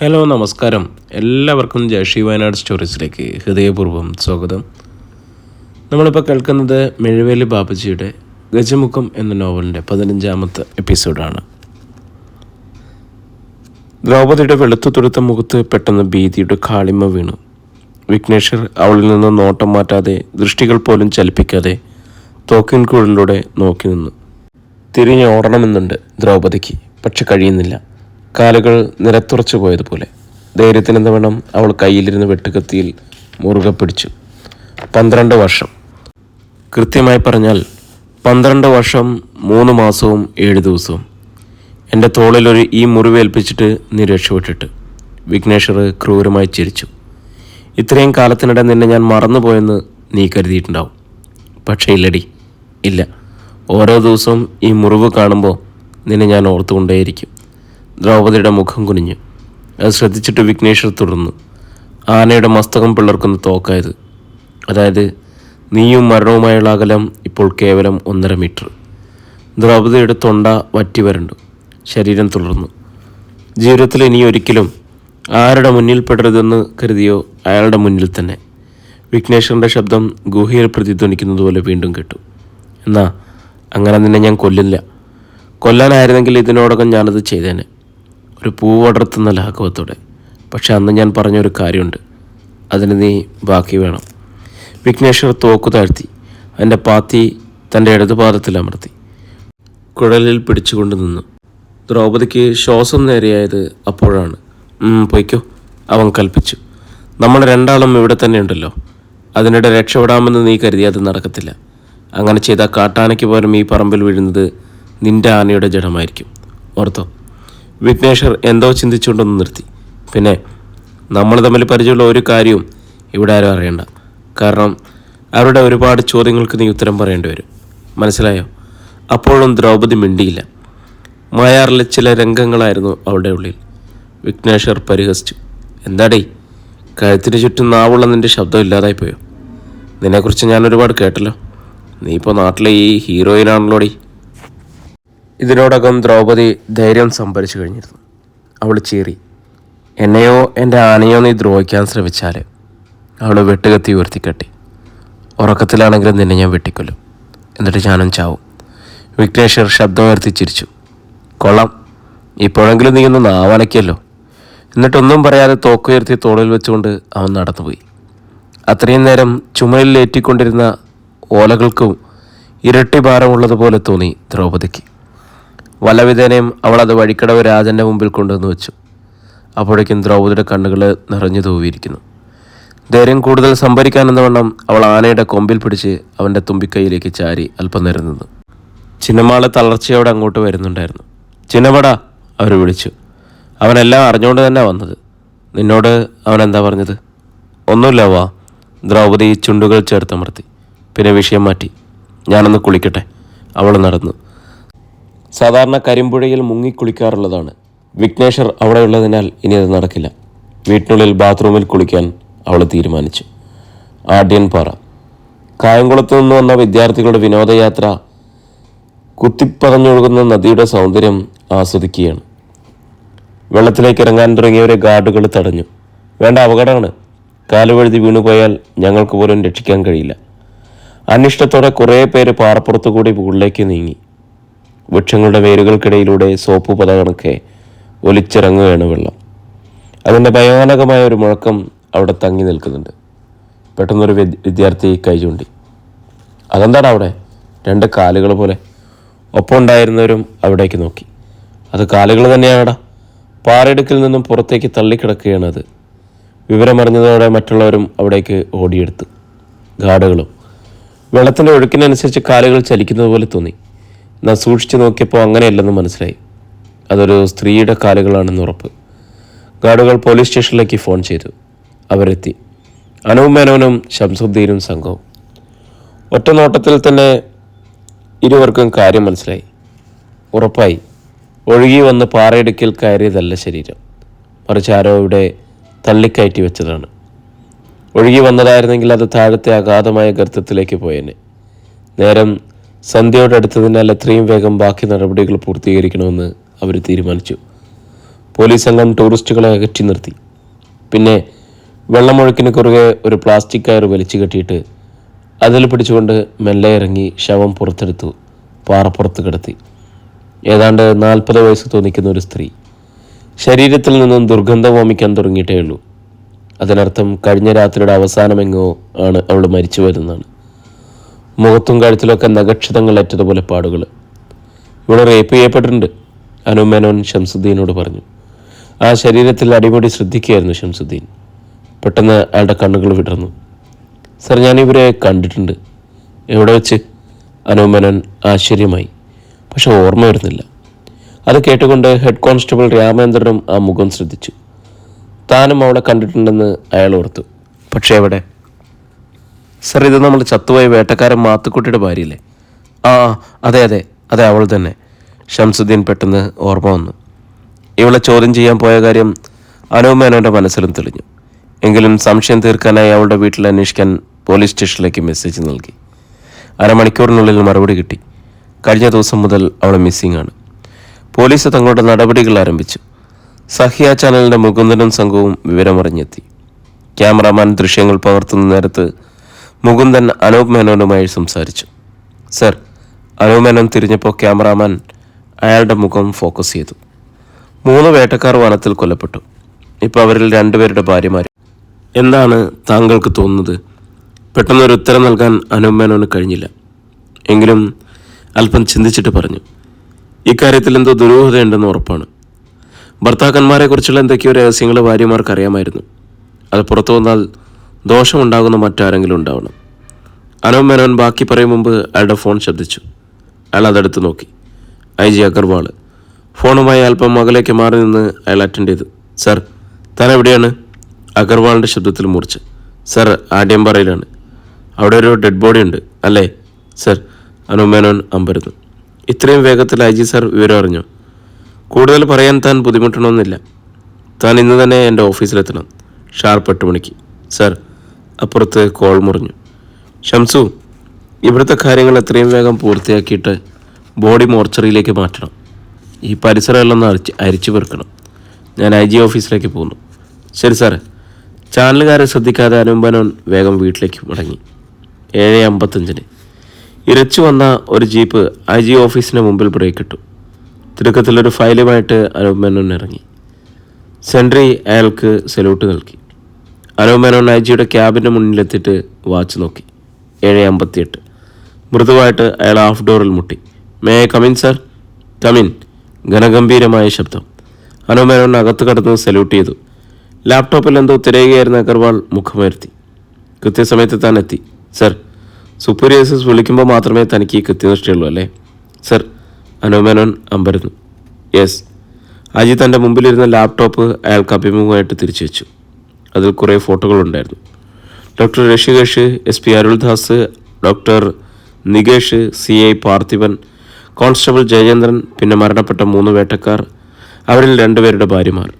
Hello നമസ്കാരം. എല്ലാവർക്കും ജഷി വയനാട് സ്റ്റോറീസിലേക്ക് ഹൃദയപൂർവം സ്വാഗതം. നമ്മളിപ്പോൾ കേൾക്കുന്നത് മെഴുവേലി ബാബുജിയുടെ ഗജമുഖം എന്ന നോവലിന്റെ പതിനഞ്ചാമത്തെ എപ്പിസോഡാണ്. ദ്രൗപദിയുടെ വെളുത്തു തുരുത്ത മുഖത്ത് പെട്ടെന്ന് ഭീതിയുടെ കാളിമ വീണു. വിഘ്നേശ്വർ അവളിൽ നിന്ന് നോട്ടം മാറ്റാതെ ദൃഷ്ടികൾ പോലും ചലിപ്പിക്കാതെ തോക്കിൻകൂടിലൂടെ നോക്കി നിന്നു. തിരിഞ്ഞ് ഓടണമെന്നുണ്ട് ദ്രൗപദിക്ക് പക്ഷെ കഴിയുന്നില്ല. കാലുകൾ നിരത്തുറച്ചു പോയതുപോലെ ധൈര്യത്തിനെന്ത വേണം? അവൾ കയ്യിലിരുന്ന് വെട്ടുകത്തിയിൽ മുറുകെ പിടിച്ചു. പന്ത്രണ്ട് വർഷം. കൃത്യമായി പറഞ്ഞാൽ പന്ത്രണ്ട് വർഷം മൂന്ന് മാസവും ഏഴ് ദിവസവും. എന്റെ തോളിലൊരു ഈ മുറിവേൽപ്പിച്ചിട്ട് നീ രക്ഷപ്പെട്ടിട്ട്. വിഘ്നേശ്വർ ക്രൂരമായി ചിരിച്ചു. ഇത്രയും കാലത്തിനിടെ നിന്നെ ഞാൻ മറന്നുപോയെന്ന് നീ കരുതിയിട്ടുണ്ടാവും. പക്ഷേ ഇല്ലടി ഇല്ല. ഓരോ ദിവസവും ഈ മുറിവ് കാണുമ്പോൾ നിന്നെ ഞാൻ ഓർത്തുകൊണ്ടേയിരിക്കും. ദ്രൗപദിയുടെ മുഖം കുനിഞ്ഞു. അത് ശ്രദ്ധിച്ചിട്ട് വിഘ്നേശ്വർ തുടർന്നു ആനയുടെ മസ്തകം പിളർക്കുന്ന തോക്കായത്. അതായത് നീയും മരണവുമായുള്ള അകലം ഇപ്പോൾ കേവലം ഒന്നര മീറ്റർ. ദ്രൗപദിയുടെ തൊണ്ട വറ്റി വരണ്ടു. ശരീരം തുടർന്നു ജീവിതത്തിൽ ഇനി ഒരിക്കലും ആരുടെ മുന്നിൽ പെടരുതെന്ന് കരുതിയോ അയാളുടെ മുന്നിൽ തന്നെ. വിഘ്നേശ്വറിന്റെ ശബ്ദം ഗുഹയിൽ പ്രതിധ്വനിക്കുന്നത് പോലെ വീണ്ടും കേട്ടു. എന്നാ അങ്ങനെ നിന്നെ ഞാൻ കൊല്ലില്ല. കൊല്ലാനായിരുന്നെങ്കിൽ ഇതിനോടകം ഞാനത് ചെയ്തേനെ. ഒരു പൂവടർത്തുന്ന ലാഘവത്തോടെ. പക്ഷെ അന്ന് ഞാൻ പറഞ്ഞൊരു കാര്യമുണ്ട്. അതിന് നീ ബാക്കി വേണം. വിഘ്നേശ്വർ തോക്കു താഴ്ത്തി. അതിന്റെ പാത്തി തന്റെ ഇടതുപാദത്തിൽ അമർത്തി. കുഴലിൽ പിടിച്ചുകൊണ്ട് നിന്നു. ദ്രൗപദിക്ക് ശ്വാസം നേരെയായത് അപ്പോഴാണ്. "ഉം, പൊയ്ക്കോ. അവൻ കൽപ്പിച്ചു. നമ്മൾ രണ്ടാളും ഇവിടെ തന്നെ ഉണ്ടല്ലോ. അതിനിടെ രക്ഷപ്പെടാമെന്ന് നീ കരുതി അത് നടക്കത്തില്ല. അങ്ങനെ ചെയ്ത കാട്ടാനയ്ക്ക് പോലും ഈ പറമ്പിൽ വീഴുന്നത് നിന്റെ ആനയുടെ ജഡമായിരിക്കും. ഓർത്തോ. വിഘ്നേശ്വർ എന്തോ ചിന്തിച്ചുകൊണ്ടൊന്ന് നിർത്തി. പിന്നെ നമ്മൾ തമ്മിൽ പരിചയമുള്ള ഒരു കാര്യവും ഇവിടെ ആരും അറിയണ്ട. കാരണം അവരുടെ ഒരുപാട് ചോദ്യങ്ങൾക്ക് നീ ഉത്തരം പറയേണ്ടി വരും. മനസ്സിലായോ? അപ്പോഴും ദ്രൗപദി മിണ്ടിയില്ല. മായാറിലെ ചില രംഗങ്ങളായിരുന്നു അവളുടെ ഉള്ളിൽ. വിഘ്നേശ്വർ പരിഹസിച്ചു. എന്താടേ? കഴുത്തിന് ചുറ്റും നാവുള്ള നിന്റെ ശബ്ദം ഇല്ലാതായിപ്പോയോ നിന്നെക്കുറിച്ച് ഞാൻ ഒരുപാട് കേട്ടല്ലോ. നീ ഇപ്പോൾ നാട്ടിലെ ഈ ഹീറോയിനാണല്ലോടി? ഇതിനോടകം ദ്രൗപദി ധൈര്യം സംഭരിച്ചു കഴിഞ്ഞിരുന്നു. അവൾ ചീറി എന്നെയോ എന്റെ ആനയോ നീ ദ്രോഹിക്കാൻ ശ്രമിച്ചാൽ അവൾ വെട്ടുകത്തി ഉയർത്തിക്കെട്ടി. ഉറക്കത്തിലാണെങ്കിലും നിന്നെ ഞാൻ വെട്ടിക്കൊല്ലും. എന്നിട്ട് ഞാനും ചാവും. വിഘ്നേശ്വർ ശബ്ദമുയർത്തി ചിരിച്ചു കൊള്ളാം ഇപ്പോഴെങ്കിലും നീ ഒന്ന് നാവനയ്ക്കല്ലോ എന്നിട്ടൊന്നും പറയാതെ തോക്കുയർത്തി തോളിൽ വെച്ചുകൊണ്ട് അവൻ നടന്നുപോയി. അത്രയും നേരം ചുമലിൽ ഏറ്റിക്കൊണ്ടിരുന്ന ഓലകൾക്കും ഇരട്ടി ഭാരമുള്ളതുപോലെ തോന്നി ദ്രൗപദിക്ക്. വല്ലവിധേനയും അവൾ അത് വഴിക്കടവ് രാജന്റെ മുമ്പിൽ കൊണ്ടുവന്ന് വെച്ചു. അപ്പോഴേക്കും ദ്രൗപദിയുടെ കണ്ണുകൾ നിറഞ്ഞു തൂവിയിരിക്കുന്നു. ധൈര്യം കൂടുതൽ സംഭരിക്കാനെന്ന വണ്ണം അവൾ ആനയുടെ കൊമ്പിൽ പിടിച്ച് അവന്റെ തുമ്പിക്കൈയിലേക്ക് ചാരി അല്പം നേരം നിന്നു. ചിന്നമാൾ തളർച്ചയോടെ അങ്ങോട്ട് വരുന്നുണ്ടായിരുന്നു. ചിന്നമട അവർ വിളിച്ചു. അവനെല്ലാം അറിഞ്ഞുകൊണ്ട് തന്നെ വന്നത്. നിന്നോട് അവൻ എന്താ പറഞ്ഞത്? ഒന്നുമില്ല വാ ദ്രൗപദി ചുണ്ടുകൾ ചേർത്തമർത്തി പിന്നെ വിഷയം മാറ്റി. ഞാനൊന്ന് കുളിക്കട്ടെ. അവൾ നടന്നു. സാധാരണ കരിമ്പുഴയിൽ മുങ്ങിക്കുളിക്കാറുള്ളതാണ് വിഘ്നേശ്വർ അവിടെയുള്ളതിനാൽ ഇനി അത് നടക്കില്ല. വീട്ടിനുള്ളിൽ ബാത്റൂമിൽ കുളിക്കാൻ അവൾ തീരുമാനിച്ചു. ആഢ്യൻപാറ കായംകുളത്തു നിന്ന് വന്ന വിദ്യാർത്ഥികളുടെ വിനോദയാത്ര കുത്തിപ്പറഞ്ഞൊഴുകുന്ന നദിയുടെ സൗന്ദര്യം ആസ്വദിക്കുകയാണ്. വെള്ളത്തിലേക്ക് ഇറങ്ങാൻ തുടങ്ങിയവരെ ഗാർഡുകൾ തടഞ്ഞു. വേണ്ട അപകടമാണ്. കാലുവഴുതി വീണുപോയാൽ ഞങ്ങൾക്ക് പോലും രക്ഷിക്കാൻ കഴിയില്ല. അനിഷ്ടത്തോടെ കുറേ പേര് പാറപ്പുറത്തു കൂടി ഉള്ളിലേക്ക് നീങ്ങി. വൃക്ഷങ്ങളുടെ വേരുകൾക്കിടയിലൂടെ സോപ്പ് പത കണക്കെ ഒലിച്ചിറങ്ങുകയാണ് വെള്ളം. അതിന്റെ ഭയാനകമായ ഒരു മുഴക്കം അവിടെ തങ്ങി നിൽക്കുന്നുണ്ട്. പെട്ടെന്നൊരു വിദ്യ- വിദ്യാർത്ഥി കൈ ചൂണ്ടി. അതെന്താണ് അവിടെ? രണ്ട് കാലുകൾ പോലെ. ഒപ്പം ഉണ്ടായിരുന്നവരും അവിടേക്ക് നോക്കി. അത് കാലുകൾ തന്നെയാണടാ. പാറയിടുക്കിൽ നിന്നും പുറത്തേക്ക് തള്ളിക്കിടക്കുകയാണ് അത്. വിവരമറിഞ്ഞതോടെ മറ്റുള്ളവരും അവിടേക്ക് ഓടിയെടുത്തു. ഗാർഡുകളും വെള്ളത്തിന്റെ ഒഴുക്കിനനുസരിച്ച് കാലുകൾ ചലിക്കുന്നത് പോലെ തോന്നി. എന്നാൽ സൂക്ഷിച്ചു നോക്കിയപ്പോൾ അങ്ങനെയല്ലെന്ന് മനസ്സിലായി. അതൊരു സ്ത്രീയുടെ കാലുകളാണെന്ന് ഉറപ്പ്. ഗാർഡുകൾ പോലീസ് സ്റ്റേഷനിലേക്ക് ഫോൺ ചെയ്തു. അവരെത്തി. അനവും മേനോനും ശംസുദ്ദീനും സംഘവും. ഒറ്റ നോട്ടത്തിൽ തന്നെ ഇരുവർക്കും കാര്യം മനസ്സിലായി. ഉറപ്പായി. ഒഴുകി വന്ന് പാറയിടുക്കിൽ കയറിയതല്ല ശരീരം. മറിച്ച് ആരോ ഇവിടെ തള്ളിക്കയറ്റി വെച്ചതാണ്. ഒഴുകി വന്നതായിരുന്നെങ്കിൽ അത് താഴത്തെ അഗാധമായ ഗർത്തത്തിലേക്ക് പോയേനെ. നേരം സന്ധ്യയോട് അടുത്തതിനാൽ എത്രയും വേഗം ബാക്കി നടപടികൾ പൂർത്തീകരിക്കണമെന്ന് അവർ തീരുമാനിച്ചു. പോലീസ് സംഘം ടൂറിസ്റ്റുകളെ അകറ്റി നിർത്തി. പിന്നെ വെള്ളമൊഴുക്കിന് കുറുകെ ഒരു പ്ലാസ്റ്റിക് കയർ വലിച്ചു കെട്ടിയിട്ട് അതിൽ പിടിച്ചുകൊണ്ട് മെല്ലെ ഇറങ്ങി ശവം പുറത്തെടുത്തു പാറപ്പുറത്ത് കിടത്തി. ഏതാണ്ട് നാൽപ്പത് വയസ്സ് തോന്നിക്കുന്ന ഒരു സ്ത്രീ. ശരീരത്തിൽ നിന്നും ദുർഗന്ധം വമിക്കാൻ തുടങ്ങിയിട്ടേ ഉള്ളൂ. അതിനർത്ഥം കഴിഞ്ഞ രാത്രിയുടെ അവസാനമെങ്ങോ ആണ് അവൾ മരിച്ചു വരുന്നതാണ്. മുഖത്തും കഴുത്തിലൊക്കെ നഖക്ഷിതങ്ങൾ ഏറ്റതുപോലെ പാടുകൾ ഇവിടെ റേപ്പ് ചെയ്യപ്പെട്ടിട്ടുണ്ട് അനുമേനോൻ ഷംസുദ്ദീനോട് പറഞ്ഞു. ആ ശരീരത്തിൽ അടിമുടി ശ്രദ്ധിക്കുകയായിരുന്നു ഷംസുദ്ദീൻ പെട്ടെന്ന് അയാളുടെ കണ്ണുകൾ വിടർന്നു. സർ ഞാനിവരെ കണ്ടിട്ടുണ്ട്. എവിടെ വെച്ച്? അനുമേനോൻ ആശ്ചര്യമായി. പക്ഷെ ഓർമ്മ വരുന്നില്ല. അത് കേട്ടുകൊണ്ട് ഹെഡ് കോൺസ്റ്റബിൾ രാമേന്ദ്രനും ആ മുഖം ശ്രദ്ധിച്ചു. താനും അവളെ കണ്ടിട്ടുണ്ടെന്ന് അയാൾ ഓർത്തു. പക്ഷേ എവിടെ? സർ ഇത് നമ്മൾ ചത്തുപോയ വേട്ടക്കാരൻ മാത്തുക്കുട്ടിയുടെ ഭാര്യയില്ലേ? ആ അതെ അതെ അതെ അവൾ തന്നെ. ഷംസുദ്ദീൻ പെട്ടെന്ന് ഓർമ്മ വന്നു. ഇവളെ ചോദ്യം ചെയ്യാൻ പോയ കാര്യം അനുമേനോന്റെ മനസ്സിലും തെളിഞ്ഞു. എങ്കിലും സംശയം തീർക്കാനായി അവളുടെ വീട്ടിൽ അന്വേഷിക്കാൻ പോലീസ് സ്റ്റേഷനിലേക്ക് മെസ്സേജ് നൽകി. അരമണിക്കൂറിനുള്ളിൽ മറുപടി കിട്ടി. കഴിഞ്ഞ ദിവസം മുതൽ അവൾ മിസ്സിംഗ് ആണ് പോലീസ് തങ്ങളുടെ നടപടികൾ ആരംഭിച്ചു. സഹ്യ ചാനലിന്റെ മുകുന്ദനും സംഘവും വിവരമറിഞ്ഞെത്തി. ക്യാമറാമാൻ ദൃശ്യങ്ങൾ പകർത്തുന്ന നേരത്ത് മുകുന്ദൻ അനൂപ് മേനോനുമായി സംസാരിച്ചു. സർ അനൂപ് മേനോൻ തിരിഞ്ഞപ്പോൾ ക്യാമറാമാൻ അയാളുടെ മുഖം ഫോക്കസ് ചെയ്തു. മൂന്ന് വേട്ടക്കാർ വനത്തിൽ കൊല്ലപ്പെട്ടു. ഇപ്പോൾ അവരിൽ രണ്ടുപേരുടെ ഭാര്യമാർ എന്താണ് താങ്കൾക്ക് തോന്നുന്നത്? പെട്ടെന്നൊരു ഉത്തരം നൽകാൻ അനൂപ് മേനോന് കഴിഞ്ഞില്ല. എങ്കിലും അല്പം ചിന്തിച്ചിട്ട് പറഞ്ഞു. ഇക്കാര്യത്തിൽ എന്തോ ദുരൂഹതയുണ്ടെന്ന് ഉറപ്പാണ്. ഭർത്താക്കന്മാരെക്കുറിച്ചുള്ള എന്തൊക്കെയോ രഹസ്യങ്ങൾ ഭാര്യമാർക്ക് അറിയാമായിരുന്നു അത് പുറത്തു വന്നാൽ ദോഷമുണ്ടാകുന്ന മറ്റാരെങ്കിലും ഉണ്ടാവണം. അനോ മേനോൻ ബാക്കി പറയും മുമ്പ് അയാളുടെ ഫോൺ ശബ്ദിച്ചു അയാൾ അതെടുത്ത് നോക്കി. ഐ ജി അഗർവാൾ ഫോണുമായി അല്പം മകലേക്ക് മാറി നിന്ന് അയാൾ അറ്റൻഡ് ചെയ്തു. സർ താൻ എവിടെയാണ്? അഗർവാളിന്റെ ശബ്ദത്തിൽ മുറിച്ച് സർ ആഡ്യംപാറയിലാണ് അവിടെ ഒരു ഡെഡ് ബോഡി ഉണ്ട് അല്ലേ? സർ അനുമേനോൻ അമ്പരുന്നു. ഇത്രയും വേഗത്തിൽ ഐ ജി സർ വിവരം അറിഞ്ഞു? കൂടുതൽ പറയാൻ താൻ ബുദ്ധിമുട്ടണമെന്നില്ല. താൻ ഇന്ന് തന്നെ എന്റെ ഓഫീസിലെത്തണം. ഷാർപ്പ് എട്ട് മണിക്ക്. സർ അപ്പുറത്ത് കോൾ മുറിഞ്ഞു. ഷംസു ഇവിടുത്തെ കാര്യങ്ങൾ എത്രയും വേഗം പൂർത്തിയാക്കിയിട്ട് ബോഡി മോർച്ചറിയിലേക്ക് മാറ്റണം. ഈ പരിസരമെല്ലാം അരിച്ച് അരിച്ചു പെറുക്കണം. ഞാൻ ഐ ജി ഓഫീസിലേക്ക് പോകുന്നു. ശരി സാറേ. ചാനലുകാരെ ശ്രദ്ധിക്കാതെ അനുമ്പനോൻ വേഗം വീട്ടിലേക്ക് മടങ്ങി. ഏഴ് അമ്പത്തഞ്ചിന്. ഇരച്ചു വന്ന ഒരു ജീപ്പ് ഐ ജി ഓഫീസിന് മുമ്പിൽ ബ്രേക്ക് ഇട്ടു. തിടുക്കത്തിലൊരു ഫയലുമായിട്ട് അനുപമനോൻ ഇറങ്ങി. സെൻട്രി അയാൾക്ക് സല്യൂട്ട് നൽകി. അനൂപ് മേനോൻ ഐ ജിയുടെ ക്യാബിന്റെ മുന്നിലെത്തിയിട്ട് വാച്ച് നോക്കി. ഏഴ് അമ്പത്തിയെട്ട്. മൃദുവായിട്ട് അയാൾ ഹാഫ് ഡോറിൽ മുട്ടി. May come in sir come in ഘനഗംഭീരമായ ശബ്ദം. അനൂപ് മേനോൻ അകത്ത് കടന്ന് സല്യൂട്ട് ചെയ്തു. ലാപ്ടോപ്പിൽ എന്തോ തിരയുകയായിരുന്ന അഗർവാൾ മുഖമുയർത്തി. കൃത്യസമയത്ത് താൻ എത്തി. സർ സുപ്പീരിയേഴ്സസ് വിളിക്കുമ്പോൾ മാത്രമേ തനിക്ക് ഈ കൃത്യനിഷ്ഠയുള്ളൂ അല്ലേ? സർ അനുമേനോൻ അമ്പരുന്നു. യെസ് അജി തന്റെ മുമ്പിലിരുന്ന ലാപ്ടോപ്പ് അയാൾക്ക് അഭിമുഖമായിട്ട് തിരിച്ചു വെച്ചു അതിൽ കുറേ ഫോട്ടോകളുണ്ടായിരുന്നു. Doctor Rishikesh S P Aruldas doctor Nikesh C I Parthivan constable Jayachandran പിന്നെ മരണപ്പെട്ട മൂന്ന് വേട്ടക്കാർ അവരിൽ രണ്ടുപേരുടെ ഭാര്യമാർ.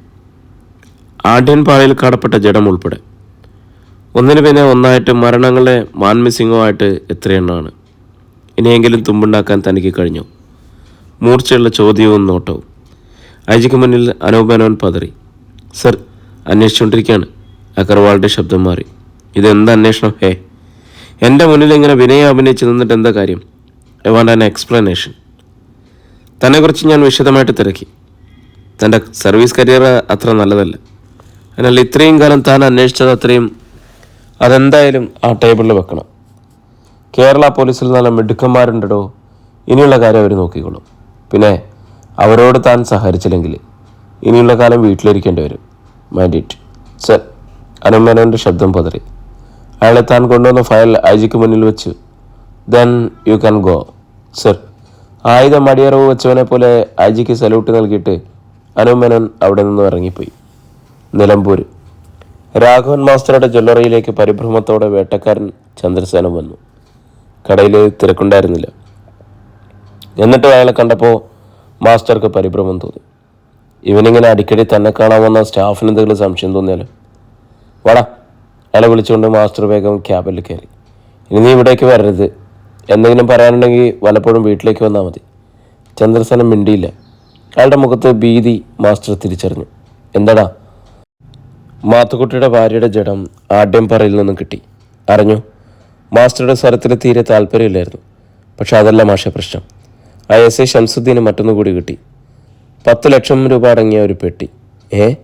ആഢ്യൻപാറയിൽ കാണപ്പെട്ട ജഡം ഉൾപ്പെടെ. ഒന്നിനു പിന്നെ ഒന്നായിട്ട് മരണങ്ങളെ മാൻമിസിംഗമായിട്ട് എത്രയെണ്ണമാണ് ഇനിയെങ്കിലും തുമ്പുണ്ടാക്കാൻ തനിക്ക് കഴിഞ്ഞു. മൂർച്ചയുള്ള ചോദ്യവും നോട്ടവും. ഐജിക്ക് മുന്നിൽ അനൂപനോൻ പതറി. സർ അന്വേഷിച്ചുകൊണ്ടിരിക്കുകയാണ്. അഗർവാളുടെ ശബ്ദം മാറി. ഇതെന്ത് അന്വേഷണം? ഹേ എന്റെ മുന്നിൽ ഇങ്ങനെ വിനയം അഭിനയിച്ച് നിന്നിട്ട് എന്താ കാര്യം? ഐ വാണ്ട് ആൻ എക്സ്പ്ലനേഷൻ തന്നെക്കുറിച്ച് ഞാൻ വിശദമായിട്ട് തിരക്കി. തന്റെ സർവീസ് കരിയർ അത്ര നല്ലതല്ല. എന്നാൽ ഇത്രയും കാലം താൻ അന്വേഷിച്ചത് അത്രയും അതെന്തായാലും ആ ടേബിളിൽ വെക്കണം. കേരള പോലീസിൽ നല്ല മിടുക്കന്മാരുണ്ടോ ഇനിയുള്ള കാര്യം അവർ നോക്കിക്കോളും. പിന്നെ അവരോട് താൻ സഹകരിച്ചില്ലെങ്കിൽ ഇനിയുള്ള കാലം വീട്ടിലിരിക്കേണ്ടി വരും. Mind it. സർ. അനുമേനോന്റെ ശബ്ദം പതറി. അയാളെ താൻ കൊണ്ടുവന്ന ഫയൽ ഐജിക്ക് ജിക്ക് മുന്നിൽ വെച്ചു then you can go sir. ആയുധം അടിയറവ് വെച്ചവനെ പോലെ ഐജിക്ക് ജിക്ക് സല്യൂട്ട് നൽകിയിട്ട് അനുമേനോൻ അവിടെ നിന്ന് ഇറങ്ങിപ്പോയി. നിലമ്പൂർ രാഘവൻ മാസ്റ്ററുടെ ജ്വല്ലറിയിലേക്ക് പരിഭ്രമത്തോടെ വേട്ടക്കാരൻ ചന്ദ്രസേനൻ വന്നു. കടയിൽ തിരക്കുണ്ടായിരുന്നില്ല. എന്നിട്ട് അയാളെ കണ്ടപ്പോൾ മാസ്റ്റർക്ക് പരിഭ്രമം തോന്നി. ഇവനിങ്ങനെ അടിക്കടി തന്നെ കാണാമെന്ന സ്റ്റാഫിന് എന്തെങ്കിലും സംശയം തോന്നിയാലോ? വാടാ. അയാളെ വിളിച്ചുകൊണ്ട് മാസ്റ്റർ വേഗം ക്യാബിൽ കയറി. ഇനി നീ ഇവിടേക്ക് വരരുത്. എന്തെങ്കിലും പറയാനുണ്ടെങ്കിൽ വല്ലപ്പോഴും വീട്ടിലേക്ക് വന്നാൽ മതി. ചന്ദ്രസനം മിണ്ടിയില്ല. അയാളുടെ മുഖത്ത് ഭീതി മാസ്റ്റർ തിരിച്ചറിഞ്ഞു. എന്താടാ? മാത്തുക്കുട്ടിയുടെ ഭാര്യയുടെ ജഡം ആഢ്യംപാറയിൽ നിന്നും കിട്ടി. അറിഞ്ഞു? മാസ്റ്ററുടെ സ്വരത്തിൽ തീരെ താല്പര്യമില്ലായിരുന്നു. പക്ഷെ അതല്ല മാഷ പ്രശ്നം. ആ എസ് എ ഷംസുദ്ദീന് മറ്റൊന്നു കൂടി കിട്ടി. പത്ത് ലക്ഷം രൂപ അടങ്ങിയ ഒരു പെട്ടി. ഏ?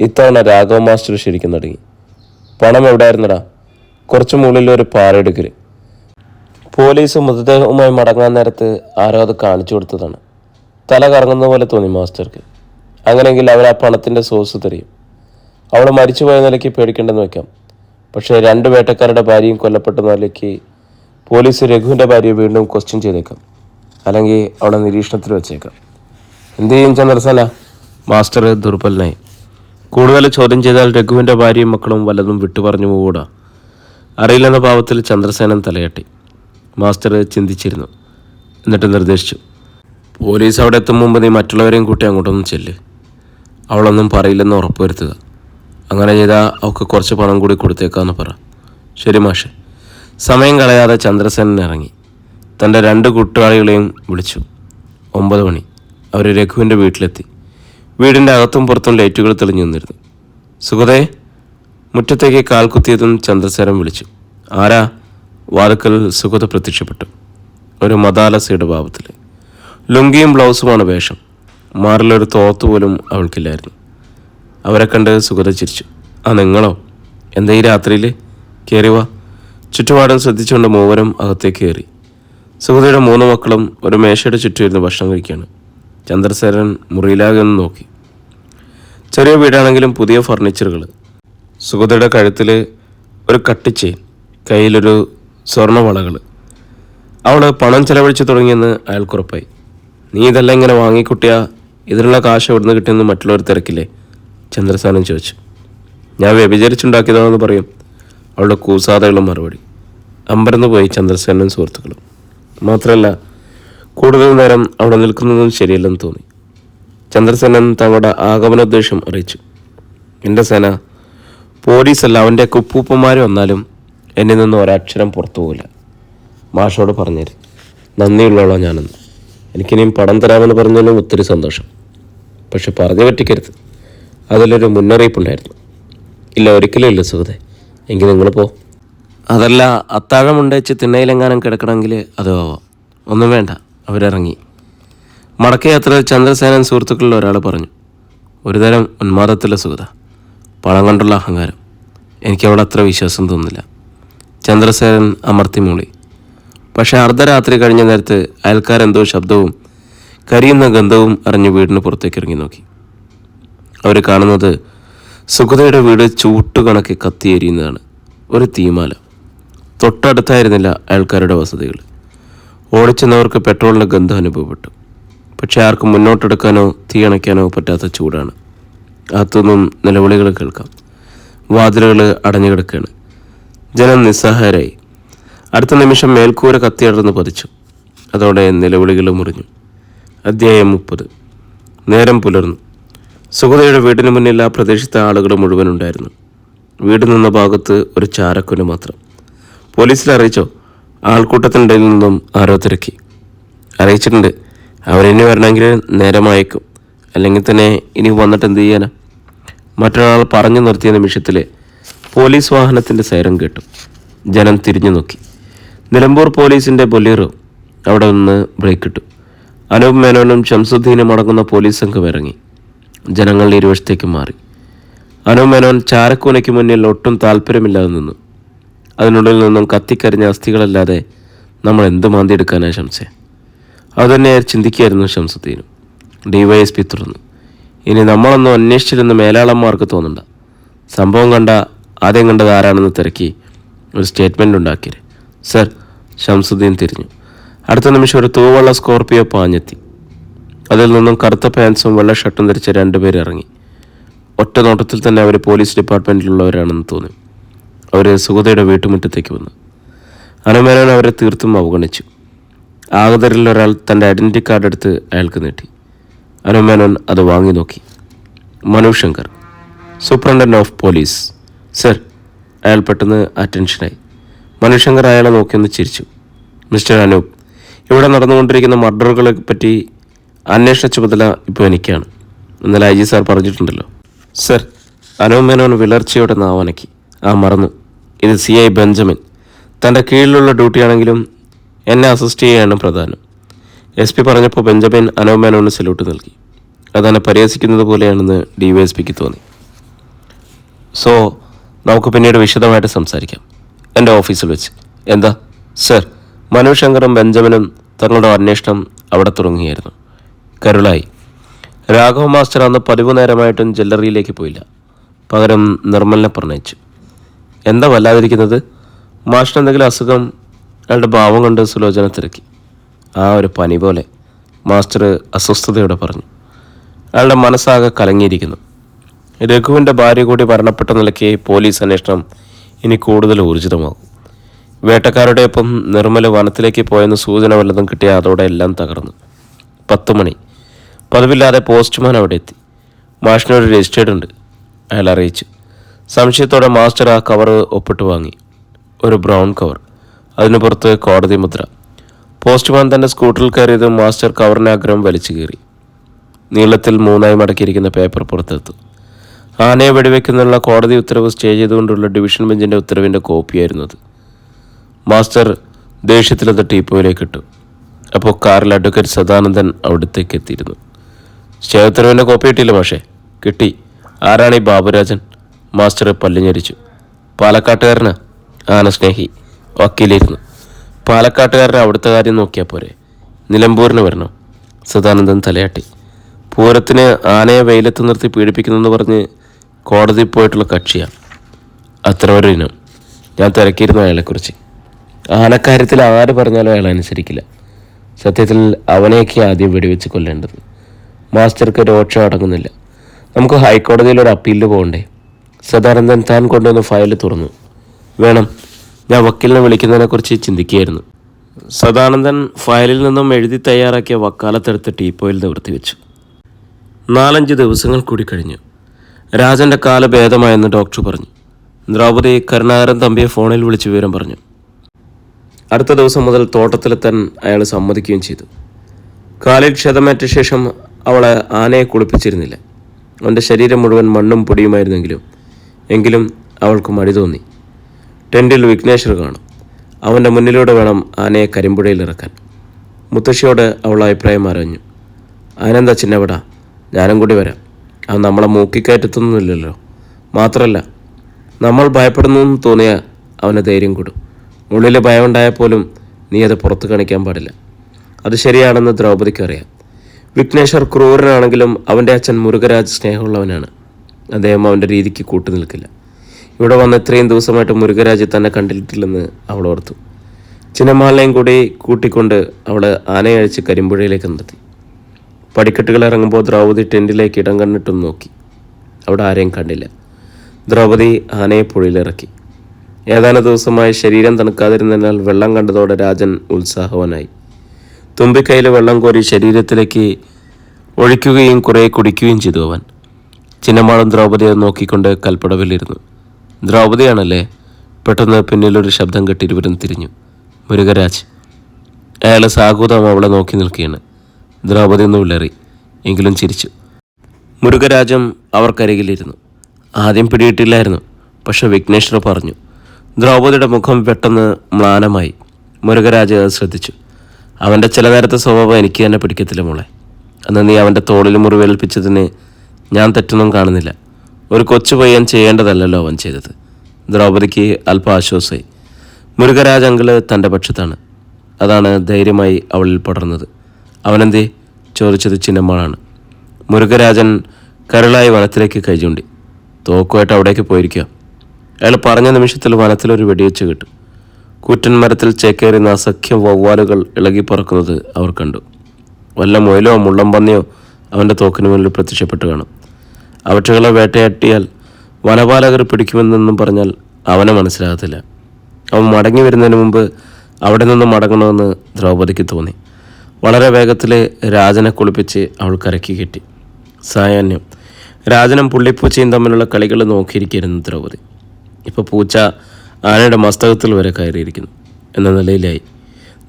ഇത്തവണ രാഘവ മാസ്റ്റർ ശരിക്കും തുടങ്ങി. പണം എവിടെയായിരുന്നടാ കുറച്ച് മുകളിൽ ഒരു പാറയെടുക്കൽ പോലീസ് മൃതദേഹവുമായി മടങ്ങാൻ നേരത്ത് ആരോ അത് കാണിച്ചു കൊടുത്തതാണ്. തല കറങ്ങുന്ന പോലെ തോന്നി മാസ്റ്റർക്ക്. അങ്ങനെയെങ്കിൽ അവർ ആ പണത്തിന്റെ സോഴ്സ് തെറിയും. അവൾ മരിച്ചുപോയ നിലയ്ക്ക് പേടിക്കേണ്ടെന്ന് വെക്കാം. പക്ഷേ രണ്ട് വേട്ടക്കാരുടെ ഭാര്യയും കൊല്ലപ്പെട്ട നിലയ്ക്ക് പോലീസ് രഘുവിന്റെ ഭാര്യയെ വീണ്ടും ക്വസ്റ്റ്യൻ ചെയ്തേക്കാം. അല്ലെങ്കിൽ അവളെ നിരീക്ഷണത്തിൽ വെച്ചേക്കാം. എന്ത് ചെയ്യും ചന്ദ്രസല മാസ്റ്റർ ദുർബലനായി. കൂടുതൽ ചോദ്യം ചെയ്താൽ രഘുവിന്റെ ഭാര്യയും മക്കളും വല്ലതും വിട്ടുപറഞ്ഞു പോകൂടാ. അറിയില്ലെന്ന ഭാവത്തിൽ ചന്ദ്രസേനൻ തലയാട്ടി. മാസ്റ്റർ ചിന്തിച്ചിരുന്നു. എന്നിട്ട് നിർദ്ദേശിച്ചു. പോലീസ് അവിടെ എത്തും മുമ്പ് നീ മറ്റുള്ളവരെയും കൂട്ടി അങ്ങോട്ടൊന്നും ചെല്ല്. അവളൊന്നും പറയില്ലെന്ന് ഉറപ്പുവരുത്തുക അങ്ങനെ ചെയ്താൽ അവൾക്ക് കുറച്ച് പണം കൂടി കൊടുത്തേക്കാന്ന് പറ. ശരി മാഷെ. സമയം കളയാതെ ചന്ദ്രസേനൻ ഇറങ്ങി. തന്റെ രണ്ട് കൂട്ടാളികളെയും വിളിച്ചു. ഒമ്പത് മണി. അവർ രഘുവിന്റെ വീട്ടിലെത്തി. വീടിന്റെ അകത്തും പുറത്തും ലൈറ്റുകൾ തെളിഞ്ഞു നിന്നിരുന്നു. സുഗതേ മുറ്റത്തേക്ക് കാൽ കുത്തിയതും ചന്ദ്രസേനൻ വിളിച്ചു. ആരാ? വാതുക്കൽ സുഗത പ്രത്യക്ഷപ്പെട്ടു. ഒരു മതാലസയുടെ ഭാവത്തിൽ ലുങ്കിയും ബ്ലൗസുമാണ് വേഷം. മാറിലൊരു തോത്ത് പോലും അവൾക്കില്ലായിരുന്നു. അവരെ കണ്ട് സുഗത ചിരിച്ചു. ആ നിങ്ങളോ? എന്തേ ഈ രാത്രിയിൽ കയറി വാ. ചുറ്റുപാടും ശ്രദ്ധിച്ചുകൊണ്ട് മൂവരും അകത്തേക്ക് കയറി. സുഗതയുടെ മൂന്ന് മക്കളും ഒരു മേശയുടെ ചുറ്റും ഇരുന്ന് ഭക്ഷണം കഴിക്കുകയാണ്. ചന്ദ്രസേനൻ മുറിയിലാകെ ഒന്ന് നോക്കി. ചെറിയ വീടാണെങ്കിലും പുതിയ ഫർണിച്ചറുകൾ. സുഗതയുടെ കഴുത്തിൽ ഒരു കട്ടിച്ചെയിൻ കയ്യിലൊരു സ്വർണ വളകൾ അവൾ പണം ചെലവഴിച്ചു തുടങ്ങിയെന്ന് അയാൾക്കുറപ്പായി. നീ ഇതെല്ലാം ഇങ്ങനെ വാങ്ങിക്കുട്ടിയാ ഇതിനുള്ള കാശ് എവിടുന്ന് കിട്ടിയെന്ന് മറ്റുള്ളവർ തിരക്കില്ലേ? ചന്ദ്രസാനം ചോദിച്ചു. ഞാൻ വ്യഭിചരിച്ചുണ്ടാക്കിയതാണെന്ന് പറയും. അവളുടെ കൂസാതകളും മറുപടി. അമ്പരന്ന് പോയി ചന്ദ്രസേനും സുഹൃത്തുക്കളും. മാത്രമല്ല കൂടുതൽ നേരം അവിടെ നിൽക്കുന്നതും ശരിയല്ലെന്ന് തോന്നി. ചന്ദ്രസേനൻ തങ്ങളുടെ ആഗമനോദ്ദേശം അറിയിച്ചു. എന്റെ സേന പോലീസല്ല അവന്റെ കുപ്പൂപ്പന്മാർ വന്നാലും എന്നിൽ നിന്ന് ഒരക്ഷരം പുറത്തു പോകില്ല മാഷോട് പറഞ്ഞേര് നന്ദിയുള്ളവളോ ഞാനെന്ന്. എനിക്കിനിയും പടം തരാമെന്ന് പറഞ്ഞാലും ഒത്തിരി സന്തോഷം. പക്ഷെ പറഞ്ഞു പറ്റിക്കരുത്. അതിലൊരു മുന്നറിയിപ്പുണ്ടായിരുന്നു. ഇല്ല ഒരിക്കലും ഇല്ല സുഹൃത്തെ. എങ്കിൽ നിങ്ങൾ പോ. അതല്ല അത്താഴം ഉണ്ടേച്ച് തിണ്ണയിലെങ്ങാനും കിടക്കണമെങ്കിൽ അത് ആവാം ഒന്നും വേണ്ട. അവരിറങ്ങി. മടക്കയാത്രയിൽ ചന്ദ്രസേനൻ സുഹൃത്തുക്കളിൽ ഒരാൾ പറഞ്ഞു ഒരുതരം ഉന്മാദത്തിലെ സുഖത പണം കൊണ്ടുള്ള അഹങ്കാരം. എനിക്ക് അവിടെ അത്ര വിശ്വാസം തോന്നുന്നില്ല. ചന്ദ്രസേനൻ അമർത്തി മൂളി. പക്ഷേ അർദ്ധരാത്രി കഴിഞ്ഞ നേരത്ത് അയൽക്കാരെന്തോ ശബ്ദവും കരിയുന്ന ഗന്ധവും അറിഞ്ഞ് വീടിന് പുറത്തേക്ക് ഇറങ്ങി നോക്കി. അവർ കാണുന്നത് സുഗതയുടെ വീട് ചൂട്ടുകണക്കി കത്തിയെരിയുന്നതാണ് ഒരു തീമാല. തൊട്ടടുത്തായിരുന്നില്ല അയൽക്കാരുടെ വസതികൾ ഓടിച്ചെന്നവർക്ക് പെട്രോളിന്റെ ഗന്ധം അനുഭവപ്പെട്ടു പക്ഷേ ആർക്കും മുന്നോട്ടെടുക്കാനോ തീ അണയ്ക്കാനോ പറ്റാത്ത ചൂടാണ്. അകത്തുനിന്നും നിലവിളികൾ കേൾക്കാം. വാതിലുകൾ അടഞ്ഞു കിടക്കുകയാണ്. ജനം നിസ്സഹായരായി. അടുത്ത നിമിഷം മേൽക്കൂര കത്തിയടർന്ന് പതിച്ചു. അതോടെ നിലവിളികൾ മുറിഞ്ഞു. അധ്യായം മുപ്പത്. നേരം പുലർന്നു. സുഗതയുടെ വീടിന് മുന്നിൽ ആ പ്രദേശത്തെ ആളുകൾ മുഴുവനുണ്ടായിരുന്നു വീട് നിന്ന ഭാഗത്ത് ഒരു ചാരക്കുന മാത്രം. പോലീസിൽ അറിയിച്ചോ? ആൾക്കൂട്ടത്തിനിടയിൽ നിന്നും ആരോ തിരക്കി. അറിയിച്ചിട്ടുണ്ട് അവരിനി വരണമെങ്കിൽ നേരമായേക്കും. അല്ലെങ്കിൽ തന്നെ ഇനി വന്നിട്ട് എന്ത് ചെയ്യാനാ? മറ്റൊരാൾ പറഞ്ഞു നിർത്തിയ നിമിഷത്തിൽ പോലീസ് വാഹനത്തിന്റെ സൈറം കേട്ടു. ജനം തിരിഞ്ഞു നോക്കി. നിലമ്പൂർ പോലീസിന്റെ ബൊലീറോ അവിടെ നിന്ന് ബ്രേക്ക് ഇട്ടു. അനൂപ് മേനോനും ഷംസുദ്ദീനും അടങ്ങുന്ന പോലീസ് സംഘം ഇറങ്ങി. ജനങ്ങളുടെ ഇരുവശത്തേക്ക് മാറി. അനൂപ് മേനോൻ ചാരക്കൂനയ്ക്ക് മുന്നിൽ ഒട്ടും താല്പര്യമില്ലാതെ നിന്നു. അതിനുള്ളിൽ നിന്നും കത്തിക്കരിഞ്ഞ അസ്ഥികളല്ലാതെ നമ്മൾ എന്ത് മാന്തി ഷംസെ അതുതന്നെ ചിന്തിക്കുകയായിരുന്നു ഷംസുദ്ദീനും. ഡിവൈഎസ്പി തുടർന്നു. ഇനി നമ്മളൊന്നും അന്വേഷിച്ചിരുന്ന മേലാളന്മാർക്ക് തോന്നണ്ട. സംഭവം കണ്ട ആദ്യം കണ്ടത് ആരാണെന്ന് തിരക്കി ഒരു സ്റ്റേറ്റ്മെന്റ് ഉണ്ടാക്കിയത് സർ ഷംസുദ്ദീൻ തിരിഞ്ഞു. അടുത്ത നിമിഷം ഒരു തൂവള്ള സ്കോർപ്പിയോ പാഞ്ഞെത്തി. അതിൽ നിന്നും കറുത്ത പാൻസും വെള്ള ഷർട്ടും ധരിച്ച രണ്ടുപേർ ഇറങ്ങി. ഒറ്റ നോട്ടത്തിൽ തന്നെ അവർ പോലീസ് ഡിപ്പാർട്ട്മെന്റിലുള്ളവരാണെന്ന് തോന്നി. അവർ സുഗതയുടെ വീട്ടുമുറ്റത്തേക്ക് വന്നു. അനുമേനോൻ അവരെ തീർത്തും അവഗണിച്ചു. ആഗതരിൽ ഒരാൾ തന്റെ ഐഡന്റി കാർഡ് എടുത്ത് അയാൾക്ക് നീട്ടി. അനുമേനോൻ അത് വാങ്ങി നോക്കി. Manu Shankar superintendent of police. Sir അയാൾ പെട്ടെന്ന് അറ്റൻഷനായി. മനുശങ്കർ അയാളെ നോക്കിയൊന്ന് ചിരിച്ചു. മിസ്റ്റർ അനൂപ് ഇവിടെ നടന്നുകൊണ്ടിരിക്കുന്ന മർഡറുകളെ പറ്റി അന്വേഷണ ചുമതല ഇപ്പോൾ എനിക്കാണ്. ഇന്നലെ ഐ ജി സാർ പറഞ്ഞിട്ടുണ്ടല്ലോ. സർ അനൂപ് മേനോൻ വിളർച്ചയോടെ നാവനക്കി. ആ മറന്നു. ഇത് സി ഐ ബെഞ്ചമിൻ. തന്റെ കീഴിലുള്ള ഡ്യൂട്ടിയാണെങ്കിലും എന്നെ അസിസ്റ്റ് ചെയ്യുകയാണ് പ്രധാനം. എസ് പി പറഞ്ഞപ്പോൾ ബെഞ്ചമിൻ അനോമേനോന് സല്യൂട്ട് നൽകി. അതെന്നെ പരിഹസിക്കുന്നത് പോലെയാണെന്ന് ഡി വൈ എസ് പിക്ക് തോന്നി. സോ നമുക്ക് പിന്നീട് വിശദമായിട്ട് സംസാരിക്കാം. എന്റെ ഓഫീസിൽ വെച്ച്. എന്താ? സർ മനു ശങ്കറും ബെഞ്ചമിനും തങ്ങളുടെ അന്വേഷണം അവിടെ തുടങ്ങിയായിരുന്നു. കരുളായി. രാഘവ മാസ്റ്റർ അന്ന് പതിവ് നേരമായിട്ടും ജ്വല്ലറിയിലേക്ക് പോയില്ല. പകരം നിർമ്മലിനെ പ്രണയിച്ചു എന്താ വല്ലാതിരിക്കുന്നത്? മാഷിന് എന്തെങ്കിലും അസുഖം അയാളുടെ ഭാവം കണ്ട് സുലോചന തിരക്കി. ആ ഒരു പനി പോലെ മാസ്റ്റർ അസ്വസ്ഥതയോടെ പറഞ്ഞു. അയാളുടെ മനസ്സാകെ കലങ്ങിയിരിക്കുന്നു. രഘുവിന്റെ ഭാര്യ കൂടി മരണപ്പെട്ട നിലയ്ക്ക് പോലീസ് അന്വേഷണം ഇനി കൂടുതൽ ഊർജിതമാകും. വേട്ടക്കാരുടെ ഒപ്പം നിർമ്മല വനത്തിലേക്ക് പോയെന്ന് സൂചന വല്ലതും കിട്ടിയ അതോടെ എല്ലാം തകർന്നു. പത്ത് മണി. പതിവില്ലാതെ പോസ്റ്റ്മാൻ അവിടെ എത്തി. മാഷിനൊരു രജിസ്റ്റേർഡ് ഉണ്ട്. അയാൾ അറിയിച്ചു. സംശയത്തോടെ മാസ്റ്റർ ആ കവർ ഒപ്പിട്ട് വാങ്ങി. ഒരു ബ്രൗൺ കവർ. അതിനു പുറത്ത് കോടതി മുദ്ര. പോസ്റ്റ്മാൻ തന്റെ സ്കൂട്ടറിൽ കയറിയത് മാസ്റ്റർ കവറിനെ ആഗ്രഹം വലിച്ചു കീറി. നീളത്തിൽ മൂന്നായി മടക്കിയിരിക്കുന്ന പേപ്പർ പുറത്തെടുത്തു. ആനയെ വെടിവെക്കുന്നതിനുള്ള കോടതി ഉത്തരവ് സ്റ്റേ ചെയ്തുകൊണ്ടുള്ള ഡിവിഷൻ ബെഞ്ചിന്റെ ഉത്തരവിന്റെ കോപ്പിയായിരുന്നു അത്. മാസ്റ്റർ ദേഷ്യത്തിലത് ടീപ്പോയിലേക്ക് ഇട്ടു. അപ്പോൾ കാറിൽ അഡ്വക്കേറ്റ് സദാനന്ദൻ അവിടത്തേക്ക് എത്തിയിരുന്നു. സ്റ്റേ ഉത്തരവിന്റെ കോപ്പി കിട്ടിയില്ല പക്ഷേ കിട്ടി. ആരാണ് ഈ ബാബുരാജൻ? മാസ്റ്റർ പല്ലുഞ്ഞരിച്ചു പാലക്കാട്ടുകാരന്? ആന സ്നേഹി. വക്കീലിരുന്നു. പാലക്കാട്ടുകാരൻ അവിടുത്തെ കാര്യം നോക്കിയാൽ പോരെ. നിലമ്പൂരിന് വരണം. സദാനന്ദൻ തലയാട്ടി. പൂരത്തിന് ആനയെ വെയിലത്ത് നിർത്തി പീഡിപ്പിക്കുന്നെന്ന് പറഞ്ഞ് കോടതി പോയിട്ടുള്ള കക്ഷിയാണ് അത്ര ഒരു ഇനം. ഞാൻ തിരക്കിയിരുന്നു അയാളെക്കുറിച്ച്. ആനക്കാര്യത്തിൽ ആര് പറഞ്ഞാലും അയാൾ അനുസരിക്കില്ല. സത്യത്തിൽ അവനെയൊക്കെ ആദ്യം വെടിവെച്ച് കൊല്ലേണ്ടത്. മാസ്റ്റർക്ക് രോക്ഷം അടങ്ങുന്നില്ല. നമുക്ക് ഹൈക്കോടതിയിൽ ഒരു അപ്പീലിൽ പോകണ്ടേ? സദാനന്ദൻ താൻ കൊണ്ടുവന്ന ഫയൽ തുറന്നു. വേണം ഞാൻ വക്കീലിനെ വിളിക്കുന്നതിനെക്കുറിച്ച് ചിന്തിക്കുകയായിരുന്നു. സദാനന്ദൻ ഫയലിൽ നിന്നും എഴുതി തയ്യാറാക്കിയ വക്കാലത്തെടുത്ത് ടീപ്പോയിൽ നിവർത്തി വെച്ചു നാലഞ്ച് ദിവസങ്ങൾ കൂടി കഴിഞ്ഞു. രാജന്റെ കാല ഭേദമായെന്ന് ഡോക്ടർ പറഞ്ഞു. ദ്രൗപദി കരുണാകരൻ തമ്പിയെ ഫോണിൽ വിളിച്ച് വിവരം പറഞ്ഞു. അടുത്ത ദിവസം മുതൽ തോട്ടത്തിലെത്താൻ അയാൾ സമ്മതിക്കുകയും ചെയ്തു. കാലിൽ ക്ഷതമേറ്റ ശേഷം അവളെ ആനയെ കുളിപ്പിച്ചിരുന്നില്ല. അവന്റെ ശരീരം മുഴുവൻ മണ്ണും പൊടിയുമായിരുന്നെങ്കിലും എങ്കിലും അവൾക്ക് മടി തോന്നി. ടെന്റിൽ വിഘ്നേശ്വർ കാണും. അവന്റെ മുന്നിലൂടെ വേണം ആനയെ കരിമ്പുഴയിൽ ഇറക്കാൻ. മുത്തശ്ശിയോട് അവൾ അഭിപ്രായം അറിഞ്ഞു. ആനന്താ ചിന്നവിടാ ഞാനും കൂടി വരാം. അത് നമ്മളെ മൂക്കിക്കയറ്റത്തൊന്നുമില്ലല്ലോ. മാത്രമല്ല നമ്മൾ ഭയപ്പെടുന്നു എന്ന് തോന്നിയാൽ അവന് ധൈര്യം കൂടും. ഉള്ളിൽ ഭയമുണ്ടായാൽ പോലും നീ അത് പുറത്ത് കാണിക്കാൻ പാടില്ല. അത് ശരിയാണെന്ന് ദ്രൗപദിക്ക് അറിയാം. വിഘ്നേശ്വർ ക്രൂരനാണെങ്കിലും അവന്റെ അച്ഛൻ മുരുകരാജ് സ്നേഹമുള്ളവനാണ്. അദ്ദേഹം അവന്റെ രീതിക്ക് കൂട്ടു നിൽക്കില്ല. ഇവിടെ വന്ന് ഇത്രയും ദിവസമായിട്ട് മുരുകരാജ് തന്നെ കണ്ടിട്ടില്ലെന്ന് അവൾ ഓർത്തു. ചിന്നമാളിനെയും കൂടി കൂട്ടിക്കൊണ്ട് അവൾ ആനയഴിച്ച് കരിമ്പുഴയിലേക്ക് നിർത്തി പടിക്കെട്ടുകൾ ഇറങ്ങുമ്പോൾ ദ്രൗപദി ടെന്റിലേക്ക് ഇടം കണ്ടിട്ടും നോക്കി. അവിടെ ആരെയും കണ്ടില്ല. ദ്രൗപദി ആനയെ പുഴയിലിറക്കി. ഏതാനും ദിവസമായി ശരീരം തണുക്കാതിരുന്നതിനാൽ വെള്ളം കണ്ടതോടെ രാജൻ ഉത്സാഹവാനായി. തുമ്പിക്കൈയിൽ വെള്ളം കോരി ശരീരത്തിലേക്ക് ഒഴിക്കുകയും കുറേ കുടിക്കുകയും ചെയ്തു അവൻ. ചിന്നമാളും ദ്രൗപതിയെ നോക്കിക്കൊണ്ട് കൽപ്പടവിലിരുന്നു. ദ്രൗപതിയാണല്ലേ? പെട്ടെന്ന് പിന്നിലൊരു ശബ്ദം കേട്ട് ഇരുവരും തിരിഞ്ഞു. മുരുകരാജ് അയാൾ സാഹൂതം അവളെ നോക്കി നിൽക്കുകയാണ്. ദ്രൗപതി ഒന്ന് വിളറി എങ്കിലും ചിരിച്ചു. മുരുകരാജം അവർക്കരികിലിരുന്നു. ആദ്യം പിടിയിട്ടില്ലായിരുന്നു പക്ഷെ വിഘ്നേശ്വർ പറഞ്ഞു ദ്രൗപതിയുടെ മുഖം പെട്ടെന്ന് മ്ലാനമായി. മുരുകരാജ് അത് ശ്രദ്ധിച്ചു. അവന്റെ ചില നേരത്തെ സ്വഭാവം എനിക്ക് തന്നെ പിടിക്കത്തില്ല മോളെ. അന്ന് നീ അവന്റെ തോളിൽ മുറിവേൽപ്പിച്ചതിന് ഞാൻ തെറ്റൊന്നും കാണുന്നില്ല. ഒരു കൊച്ചു പയ്യൻ ചെയ്യേണ്ടതല്ലല്ലോ അവൻ ചെയ്തത്. ദ്രൗപദിക്ക് അല്പം ആശ്വാസമായി മുരുകരാജ് അങ്കിൾ തന്റെ പക്ഷത്താണ്. അതാണ് ധൈര്യമായി അവളിൽ പടർന്നത്. അവനെന്തേ? ചോദിച്ചത് ചിന്നമ്മാളാണ്. മുരുകരാജൻ കരളായി വനത്തിലേക്ക് കൈചൂണ്ടി. തോക്കുമായിട്ട് അവിടേക്ക് പോയിരിക്കുക. അയാൾ പറഞ്ഞ നിമിഷത്തിൽ വനത്തിലൊരു വെടിവെച്ച് കിട്ടും. കൂറ്റൻ മരത്തിൽ ചേക്കേറുന്ന അസഖ്യം വവ്വാലുകൾ ഇളകി പറക്കുന്നത് അവർ കണ്ടു. വല്ല മുയലോ മുള്ളം പന്നിയോ അവന്റെ തോക്കിന് മുന്നിൽ പ്രത്യക്ഷപ്പെട്ട് കാണും. അവറ്റകളെ വേട്ടയാട്ടിയാൽ വനപാലകർ പിടിക്കുമെന്നൊന്നും പറഞ്ഞാൽ അവനെ മനസ്സിലാകത്തില്ല. അവൻ മടങ്ങി വരുന്നതിന് മുമ്പ് അവിടെ നിന്ന് മടങ്ങണമെന്ന് ദ്രൗപദിക്ക് തോന്നി. വളരെ വേഗത്തിൽ രാജനെ കുളിപ്പിച്ച് അവൾ കരക്കി കെട്ടി. സായാന്യം രാജനും പുള്ളിപ്പൂച്ചയും തമ്മിലുള്ള കളികൾ നോക്കിയിരിക്കുന്നു ദ്രൗപദി. ഇപ്പോൾ പൂച്ച ആനയുടെ മസ്തകത്തിൽ വരെ കയറിയിരിക്കുന്നു എന്ന നിലയിലായി.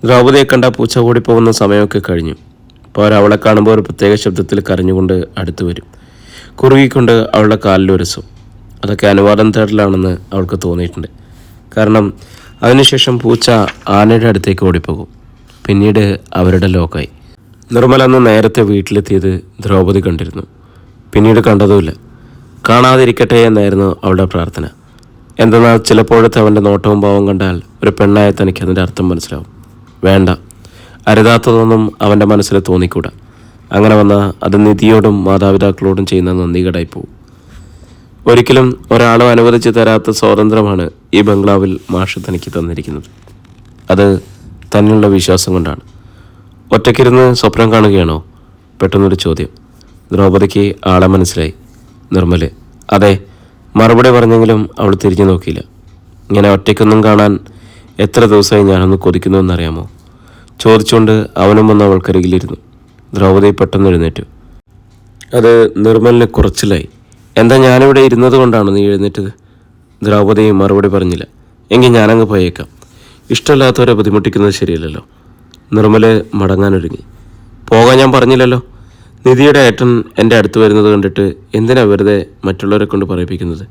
ദ്രൗപദിയെ കണ്ട പൂച്ച ഓടിപ്പോകുന്ന സമയമൊക്കെ കഴിഞ്ഞു. അപ്പോൾ അവളെ കാണുമ്പോൾ ഒരു പ്രത്യേക ശബ്ദത്തിൽ കരഞ്ഞുകൊണ്ട് അടുത്തു വരും. കുറുകിക്കൊണ്ട് അവളുടെ കാലിലൊരസും അതൊക്കെ അനുവാദം തേടലാണെന്ന് അവൾക്ക് തോന്നിയിട്ടുണ്ട്. കാരണം അതിനുശേഷം പൂച്ച ആനയുടെ അടുത്തേക്ക് ഓടിപ്പോകും. പിന്നീട് അവരുടെ ലോക്കായി. നിർമ്മല അന്ന് നേരത്തെ വീട്ടിലെത്തിയത് ദ്രൗപദി കണ്ടിരുന്നു. പിന്നീട് കണ്ടതുമില്ല. കാണാതിരിക്കട്ടെ എന്നായിരുന്നു അവളുടെ പ്രാർത്ഥന. എന്തെന്നാൽ ചിലപ്പോഴത്തെ അവന്റെ നോട്ടവും ഭാവം കണ്ടാൽ ഒരു പെണ്ണായ തനിക്ക് അതിന്റെ അർത്ഥം മനസ്സിലാവും. വേണ്ട. അരുതാത്തതൊന്നും അവന്റെ മനസ്സിൽ തോന്നിക്കൂടാ. അങ്ങനെ വന്ന അത് നിധിയോടും മാതാപിതാക്കളോടും ചെയ്യുന്ന നന്ദി പോകും ഒരിക്കലും ഒരാളും അനുവദിച്ചു തരാത്ത സ്വാതന്ത്ര്യമാണ് ഈ ബംഗ്ലാവിൽ മാഷ് തനിക്ക് തന്നിരിക്കുന്നത്. അത് തന്നിലുള്ള വിശ്വാസം കൊണ്ടാണ്. ഒറ്റയ്ക്കിരുന്ന് സ്വപ്നം കാണുകയാണോ? പെട്ടെന്നൊരു ചോദ്യം. ദ്രൗപദിക്ക് ആളെ മനസ്സിലായി. നിർമ്മൽ അതെ മറുപടി പറഞ്ഞെങ്കിലും അവൾ തിരിഞ്ഞു നോക്കിയില്ല. ഇങ്ങനെ ഒറ്റയ്ക്കൊന്നും കാണാൻ എത്ര ദിവസമായി ഞാനൊന്ന് കൊതിക്കുന്നു എന്നറിയാമോ? ചോദിച്ചുകൊണ്ട് അവനും വന്ന് അവൾക്കരികിലിരുന്നു. ദ്രൗപദി പെട്ടെന്ന് എഴുന്നേറ്റു. അത് നിർമ്മലിന് കുറച്ചിലായി. എന്താ ഞാനിവിടെ ഇരുന്നത് കൊണ്ടാണ് നീ എഴുന്നേറ്റത്? ദ്രൗപദി മറുപടി പറഞ്ഞില്ല. എങ്കിൽ ഞാനങ്ങ് പോയേക്കാം. ഇഷ്ടമില്ലാത്തവരെ ബുദ്ധിമുട്ടിക്കുന്നത് ശരിയല്ലല്ലോ. നിർമ്മൽ മടങ്ങാനൊരുങ്ങി. പോകാൻ ഞാൻ പറഞ്ഞില്ലല്ലോ. നിധിയുടെ ഏട്ടൻ എന്റെ അടുത്ത് വരുന്നത് കണ്ടിട്ട് എന്തിനാ വെറുതെ മറ്റുള്ളവരെ കൊണ്ട് പറയിപ്പിക്കുന്നത്?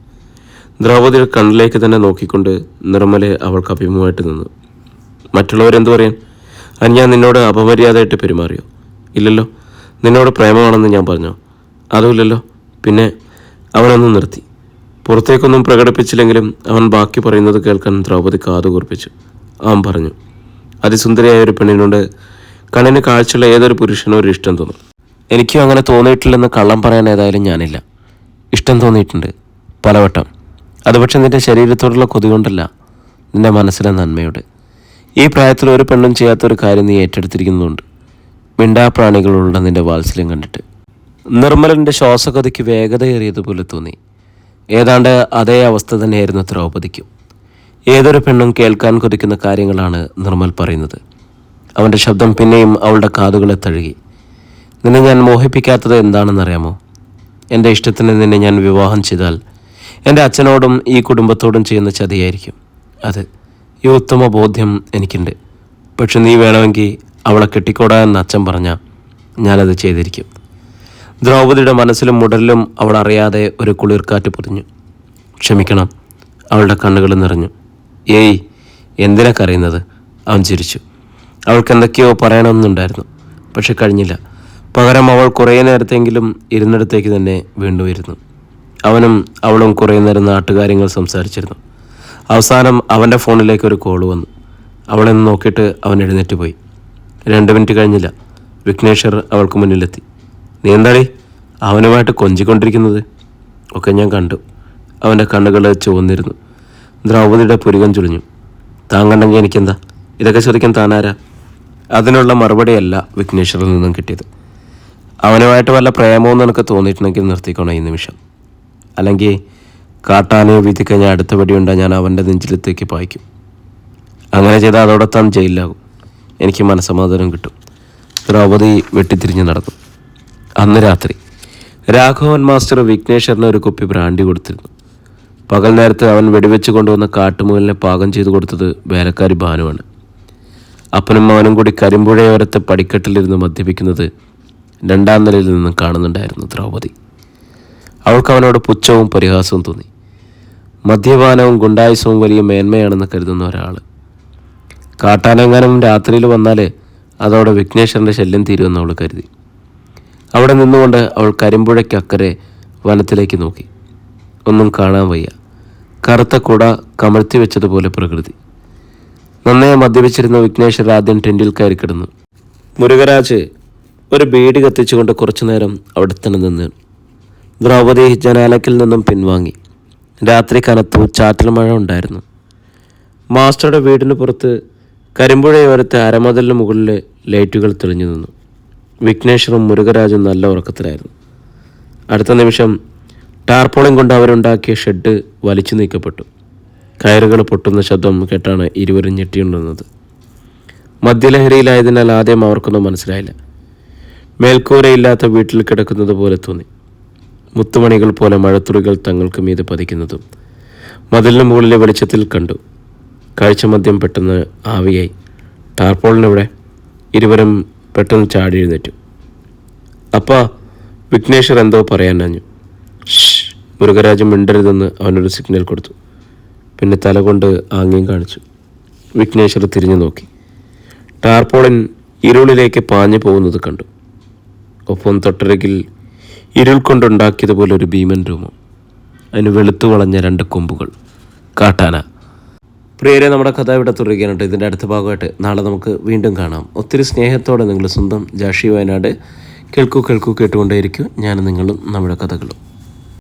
ദ്രൗപദിയുടെ കണ്ണിലേക്ക് തന്നെ നോക്കിക്കൊണ്ട് നിർമ്മൽ അവൾക്ക് അഭിമുഖമായിട്ട് നിന്നു. മറ്റുള്ളവരെന്തു പറയാൻ അത് ഞാൻ നിന്നോട് അപമര്യാദയായിട്ട് പെരുമാറിയോ? ഇല്ലല്ലോ. നിന്നോട് പ്രേമമാണെന്ന് ഞാൻ പറഞ്ഞു. അതുമില്ലല്ലോ. പിന്നെ അവനൊന്ന് നിർത്തി. പുറത്തേക്കൊന്നും പ്രകടിപ്പിച്ചില്ലെങ്കിലും അവൻ ബാക്കി പറയുന്നത് കേൾക്കാൻ ദ്രൗപദി കാതു കുറിപ്പിച്ചു. അവൻ പറഞ്ഞു അതിസുന്ദരിയായ ഒരു പെണ്ണിനോട് കണ്ണിന് കാഴ്ചയുള്ള ഏതൊരു പുരുഷനും ഒരു ഇഷ്ടം തോന്നും. എനിക്കും അങ്ങനെ തോന്നിയിട്ടില്ലെന്ന് കള്ളം പറയാൻ ഏതായാലും ഞാനില്ല. ഇഷ്ടം തോന്നിയിട്ടുണ്ട് പലവട്ടം. അത് നിന്റെ ശരീരത്തോടുള്ള കൊതി കൊണ്ടല്ല നിന്റെ മനസ്സിലെ നന്മയോട്. ഈ പ്രായത്തിൽ ഒരു പെണ്ണും ചെയ്യാത്തൊരു കാര്യം നീ ഏറ്റെടുത്തിരിക്കുന്നുണ്ട് മിണ്ടാപ്രാണികളുള്ള നിന്റെ വാത്സല്യം കണ്ടിട്ട്. നിർമ്മലന്റെ ശ്വാസഗതിക്ക് വേഗതയേറിയതുപോലെ തോന്നി. ഏതാണ്ട് അതേ അവസ്ഥ തന്നെയായിരുന്നു ദ്രൗപദിക്കും. ഏതൊരു പെണ്ണും കേൾക്കാൻ കൊതിക്കുന്ന കാര്യങ്ങളാണ് നിർമ്മൽ പറയുന്നത്. അവന്റെ ശബ്ദം പിന്നെയും അവളുടെ കാതുകളെ തഴുകി. നിന്നെ ഞാൻ മോഹിപ്പിക്കാത്തത് എന്താണെന്നറിയാമോ? എന്റെ ഇഷ്ടത്തിന് നിന്നെ ഞാൻ വിവാഹം ചെയ്താൽ എന്റെ അച്ഛനോടും ഈ കുടുംബത്തോടും ചെയ്യുന്ന ചതിയായിരിക്കും. അത് ഈ ഉത്തമ ബോധ്യം എനിക്കുണ്ട്. പക്ഷെ നീ വേണമെങ്കിൽ അവളെ കെട്ടിക്കോടാ എന്ന് അച്ഛൻ പറഞ്ഞാൽ ഞാനത് ചെയ്തിരിക്കും. ദ്രൗപദിയുടെ മനസ്സിലും മുടലിലും അവൾ അറിയാതെ ഒരു കുളിർക്കാറ്റ് പൊതിഞ്ഞു. ക്ഷമിക്കണം അവളുടെ കണ്ണുകൾ നിറഞ്ഞു. ഏയ് എന്തിനാ കരയുന്നത്? അവൻ ചിരിച്ചു. അവൾക്ക് എന്തൊക്കെയോ പറയണമെന്നുണ്ടായിരുന്നു പക്ഷെ കഴിഞ്ഞില്ല. പകരം അവൾ കുറേ നേരത്തെങ്കിലും ഇരുന്നിടത്തേക്ക് തന്നെ വീണ്ടും ഇരുന്നു. അവനും അവളും കുറേ നേരം നാട്ടുകാര്യങ്ങൾ സംസാരിച്ചിരുന്നു. അവസാനം അവന്റെ ഫോണിലേക്ക് ഒരു കോൾ വന്നു. അവളെ നോക്കിയിട്ട് അവൻ എഴുന്നേറ്റ് പോയി. രണ്ട് മിനിറ്റ് കഴിഞ്ഞില്ല. വിഘ്നേശ്വർ അവൾക്ക് മുന്നിലെത്തി. നീ എന്താടി? അവനുമായിട്ട് കൊഞ്ചിക്കൊണ്ടിരിക്കുന്നത്? ഒക്കെ ഞാൻ കണ്ടു. അവന്റെ കണ്ണുകൾ ചുവന്നിരുന്നു. ദ്രൗപതിയുടെ പുരികം ചുളിഞ്ഞു. താൻ കണ്ടെങ്കിൽ എനിക്കെന്താ? ഇതൊക്കെ ചോദിക്കാൻ താനാരാ? അതിനുള്ള മറുപടിയല്ല വിഘ്നേശ്വറിൽ നിന്നും കിട്ടിയത്. അവനുമായിട്ട് വല്ല പ്രേമവും നിനക്ക് തോന്നിയിട്ടുണ്ടെങ്കിൽ നിർത്തിക്കോണം ഈ നിമിഷം. അല്ലെങ്കിൽ കാട്ടാനയോ വിധിക്കഴിഞ്ഞാൽ അടുത്ത പടിയുണ്ടാ ഞാൻ അവന്റെ നെഞ്ചിലത്തേക്ക് പായിക്കും. അങ്ങനെ ചെയ്താൽ അതോടെ താൻ ജയിലിലാകും. എനിക്ക് മനസ്സമാധാനം കിട്ടും. ദ്രൗപദി വെട്ടിത്തിരിഞ്ഞ് നടന്നു. അന്ന് രാത്രി രാഘവൻ മാസ്റ്റർ വിഘ്നേശ്വറിന് ഒരു കുപ്പി ബ്രാൻഡി കൊടുത്തിരുന്നു. പകൽ നേരത്ത് അവൻ വെടിവെച്ച് കൊണ്ടുവന്ന കാട്ടുമുകലിനെ പാകം ചെയ്തു കൊടുത്തത് വേലക്കാരി ഭാനുവാണ്. അപ്പനും മകനും കൂടി കരിമ്പുഴയോരത്തെ പടിക്കെട്ടിലിരുന്ന് മദ്യപിക്കുന്നത് രണ്ടാം നിലയിൽ നിന്നും കാണുന്നുണ്ടായിരുന്നു ദ്രൗപദി. അവൾക്ക് അവനോട് പുച്ഛവും പരിഹാസവും തോന്നി. മദ്യപാനവും ഗുണ്ടായുസവും വലിയ മേന്മയാണെന്ന് കരുതുന്ന ഒരാൾ കാട്ടാനെങ്ങാനും രാത്രിയിൽ വന്നാൽ അതോടെ വിഘ്നേശ്വരന്റെ ശല്യം തീരുമെന്ന് അവൾ കരുതി. അവിടെ നിന്നുകൊണ്ട് അവൾ കരിമ്പുഴയ്ക്കക്കരെ വനത്തിലേക്ക് നോക്കി. ഒന്നും കാണാൻ വയ്യ. കറുത്ത കുട കമഴ്ത്തി വെച്ചതുപോലെ പ്രകൃതി. നന്നായി മദ്യപിച്ചിരുന്ന വിഘ്നേശ്വർ ആദ്യം ടെന്റിൽ കയറി കിടന്നു. മുരുകരാജ് ഒരു ബീഡി കത്തിച്ചുകൊണ്ട് കുറച്ചു നേരം അവിടെ തന്നെ നിന്ന് ദ്രൗപദി ജനാലക്കിൽ നിന്നും പിൻവാങ്ങി. രാത്രി കനത്തു ചാറ്റൽ മഴ ഉണ്ടായിരുന്നു. മാസ്റ്ററുടെ വീടിന് പുറത്ത് കരിമ്പുഴയോരത്തെ അരമതിലിന് മുകളിൽ ലൈറ്റുകൾ തെളിഞ്ഞു നിന്നു. വിഘ്നേശ്വറും മുരുകരാജും നല്ല ഉറക്കത്തിലായിരുന്നു. അടുത്ത നിമിഷം ടാർപോളിൻ കൊണ്ട് അവരുണ്ടാക്കിയ ഷെഡ് വലിച്ചു നീക്കപ്പെട്ടു. കയറുകൾ പൊട്ടുന്ന ശബ്ദം കേട്ടാണ് ഇരുവരും ഞെട്ടിയുണ്ടെന്നത് മദ്യലഹരിയിലായതിനാൽ ആദ്യം അവർക്കൊന്നും മനസ്സിലായില്ല. മേൽക്കൂരയില്ലാത്ത വീട്ടിൽ കിടക്കുന്നത് പോലെ തോന്നി. മുത്തുമണികൾ പോലെ മഴത്തുറികൾ തങ്ങൾക്ക് മീതെ പതിക്കുന്നതും മതിലിന് മുകളിലെ വെളിച്ചത്തിൽ കണ്ടു. കാഴ്ചമദ്യം പെട്ടെന്ന് ആവിയായി. ടാർപോളിനവിടെ? ഇരുവരും പെട്ടെന്ന് ചാടി എഴുന്നേറ്റു. അപ്പാ വിഘ്നേശ്വർ എന്തോ പറയാനഞ്ഞു മുരുകരാജൻ മിണ്ടരുതെന്ന് അവനൊരു സിഗ്നൽ കൊടുത്തു. പിന്നെ തലകൊണ്ട് ആംഗ്യം കാണിച്ചു. വിഘ്നേശ്വർ തിരിഞ്ഞു നോക്കി. ടാർപോളിൻ ഇരുളിലേക്ക് പാഞ്ഞു പോകുന്നത് കണ്ടു. ഒപ്പം തൊട്ടരകിൽ ഇരുൾ കൊണ്ടുണ്ടാക്കിയതുപോലെ ഒരു ഭീമൻ രൂപം. അതിന് വെളുത്തു വളഞ്ഞ രണ്ട് കൊമ്പുകൾ. കാട്ടാന. പ്രിയരെ നമ്മുടെ കഥ ഇവിടെ തുടരുകയാണ് ഇതിന്റെ അടുത്ത ഭാഗമായിട്ട് നാളെ നമുക്ക് വീണ്ടും കാണാം. ഒത്തിരി സ്നേഹത്തോടെ നിങ്ങൾ സ്വന്തം ജാഷി വയനാട് കേൾക്കൂ കേൾക്കൂ കേട്ടുകൊണ്ടേയിരിക്കും. ഞാൻ നിങ്ങളും നമ്മുടെ കഥകളും.